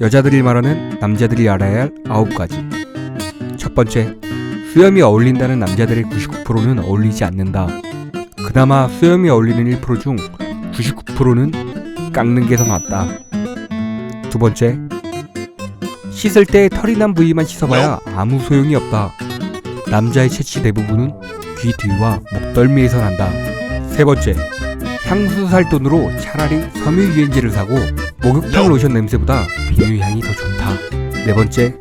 여자들이 말하는 남자들이 알아야 할 아홉 가지. 첫 번째, 수염이 어울린다는 남자들의 99%는 어울리지 않는다. 그나마 수염이 어울리는 1%중 99%는 깎는 게 더 낫다. 두 번째, 씻을 때 털이 난 부위만 씻어봐야 아무 소용이 없다. 남자의 채취 대부분은 귀 뒤와 목덜미에서 난다. 세 번째, 향수 살 돈으로 차라리 섬유 유연제를 사고 목욕탕 로션 냄새보다 비누 향이 더 좋다. 네 번째,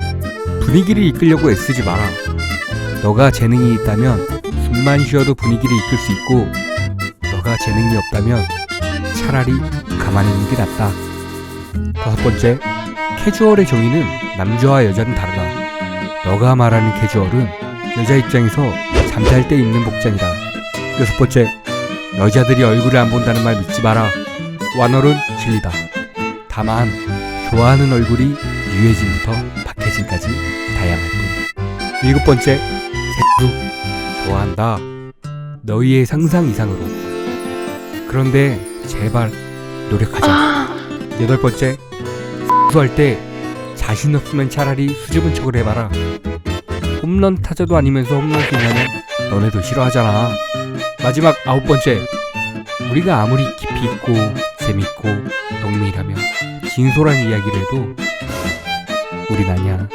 분위기를 이끌려고 애쓰지 마라. 너가 재능이 있다면 숨만 쉬어도 분위기를 이끌 수 있고 너가 재능이 없다면 차라리 가만히 있는 게 낫다. 다섯 번째, 캐주얼의 정의는 남자와 여자는 다르다. 너가 말하는 캐주얼은 여자 입장에서 잠잘 때 입는 복장이다. 여섯 번째, 여자들이 얼굴을 안 본다는 말 믿지 마라. 완얼은 진리다. 다만 좋아하는 얼굴이 유해진부터 박해진까지 다양할 뿐. 일곱 번째, 색도 좋아한다. 너희의 상상 이상으로. 그런데 제발 노력하자. 여덟 번째, 수할 때 자신 없으면 차라리 수줍은 척을 해봐라. 홈런 타자도 아니면서 홈런 쏘냐면 너네도 싫어하잖아. 마지막 아홉 번째, 우리가 아무리 깊이 있고 재밌고 농밀하며 진솔한 이야기를 해도 우린 아니야.